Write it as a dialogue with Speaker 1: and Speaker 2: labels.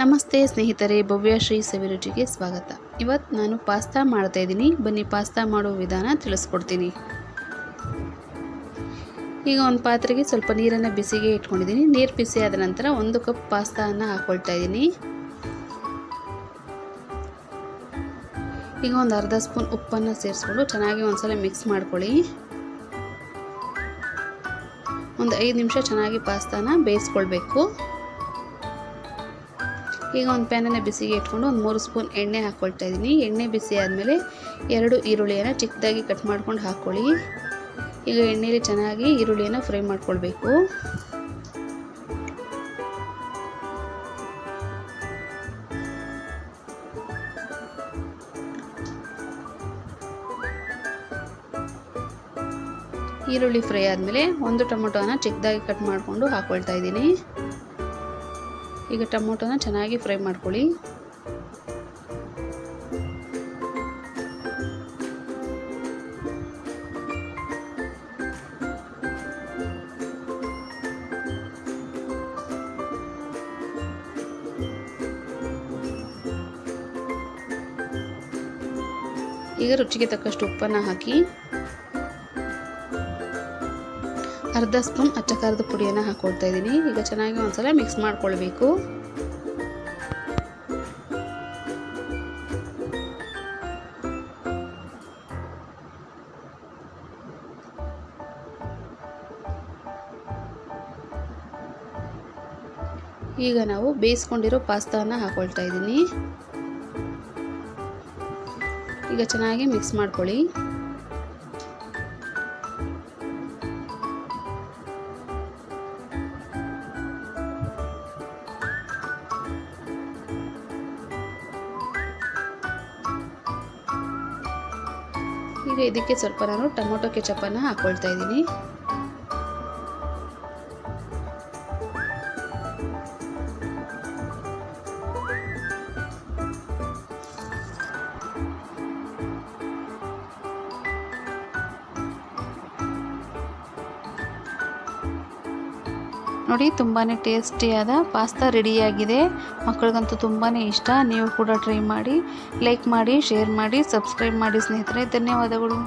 Speaker 1: ನಮಸ್ತೆ ಸ್ನೇಹಿತರೆ, ಭವ್ಯ ಶ್ರೀ ಸವಿರುಚಿಗೆ ಸ್ವಾಗತ. ಇವತ್ತು ನಾನು ಪಾಸ್ತಾ ಮಾಡ್ತಾ ಇದ್ದೀನಿ. ಬನ್ನಿ ಪಾಸ್ತಾ ಮಾಡುವ ವಿಧಾನ ತಿಳಿಸ್ಕೊಡ್ತೀನಿ. ಈಗ ಒಂದು ಪಾತ್ರೆಗೆ ಸ್ವಲ್ಪ ನೀರನ್ನು ಬಿಸಿಗೆ ಇಟ್ಕೊಂಡಿದ್ದೀನಿ. ನೀರು ಬಿಸಿ ಆದ ನಂತರ ಒಂದು ಕಪ್ ಪಾಸ್ತಾನ ಹಾಕ್ಕೊಳ್ತಾ ಇದ್ದೀನಿ. ಈಗ ಒಂದು ಅರ್ಧ ಸ್ಪೂನ್ ಉಪ್ಪನ್ನು ಸೇರಿಸ್ಕೊಂಡು ಚೆನ್ನಾಗಿ ಒಂದ್ಸಲ ಮಿಕ್ಸ್ ಮಾಡ್ಕೊಳ್ಳಿ. ಒಂದು ಐದು ನಿಮಿಷ ಚೆನ್ನಾಗಿ ಪಾಸ್ತಾನ ಬೇಯಿಸ್ಕೊಳ್ಬೇಕು. ಈಗ ಒಂದು ಪ್ಯಾನನ್ನು ಬಿಸಿಗೆ ಇಟ್ಕೊಂಡು ಒಂದು ಮೂರು ಸ್ಪೂನ್ ಎಣ್ಣೆ ಹಾಕ್ಕೊಳ್ತಾ ಇದ್ದೀನಿ. ಎಣ್ಣೆ ಬಿಸಿ ಆದಮೇಲೆ ಎರಡು ಈರುಳ್ಳಿಯನ್ನು ಚಿಕ್ಕದಾಗಿ ಕಟ್ ಮಾಡ್ಕೊಂಡು ಹಾಕ್ಕೊಳ್ಳಿ ಈಗ ಎಣ್ಣೆಯಲ್ಲಿ ಚೆನ್ನಾಗಿ ಈರುಳ್ಳಿಯನ್ನು ಫ್ರೈ ಮಾಡ್ಕೊಳ್ಬೇಕು. ಈರುಳ್ಳಿ ಫ್ರೈ ಆದಮೇಲೆ ಒಂದು ಟೊಮೊಟೊನ ಚಿಕ್ಕದಾಗಿ ಕಟ್ ಮಾಡಿಕೊಂಡು ಹಾಕ್ಕೊಳ್ತಾ ಇದ್ದೀನಿ. ಈಗ ಟೊಮೊಟೊನ ಚೆನ್ನಾಗಿ ಫ್ರೈ ಮಾಡ್ಕೊಳ್ಳಿ. ಈಗ ರುಚಿಗೆ ತಕ್ಕಷ್ಟು ಉಪ್ಪನ್ನು ಹಾಕಿ ಅರ್ಧ ಸ್ಪೂನ್ ಅಚ್ಚ ಖಾರದ ಪುಡಿಯನ್ನು ಹಾಕ್ಕೊಳ್ತಾ ಇದ್ದೀನಿ. ಈಗ ಚೆನ್ನಾಗಿ ಒಂದ್ಸಲ ಮಿಕ್ಸ್ ಮಾಡ್ಕೊಳ್ಬೇಕು. ಈಗ ನಾವು ಬೇಯಿಸ್ಕೊಂಡಿರೋ ಪಾಸ್ತಾನ ಹಾಕೊಳ್ತಾ ಇದ್ದೀನಿ. ಈಗ ಚೆನ್ನಾಗಿ ಮಿಕ್ಸ್ ಮಾಡ್ಕೊಳ್ಳಿ. ಈಗ ಇದಕ್ಕೆ ಸ್ವಲ್ಪ ನಾನು ಟೊಮೊಟೊ ಕೆಚಪನ್ನು ಹಾಕ್ಕೊಳ್ತಾ ಇದ್ದೀನಿ. ನೋಡಿ ತುಂಬಾ ಟೇಸ್ಟಿಯಾದ ಪಾಸ್ತಾ ರೆಡಿಯಾಗಿದೆ ಮಕ್ಕಳಿಗಂತೂ ತುಂಬಾ ಇಷ್ಟ. ನೀವು ಕೂಡ ಟ್ರೈ ಮಾಡಿ ಲೈಕ್ ಮಾಡಿ ಶೇರ್ ಮಾಡಿ ಸಬ್ಸ್ಕ್ರೈಬ್ ಮಾಡಿ ಸ್ನೇಹಿತರೆ. ಧನ್ಯವಾದಗಳು.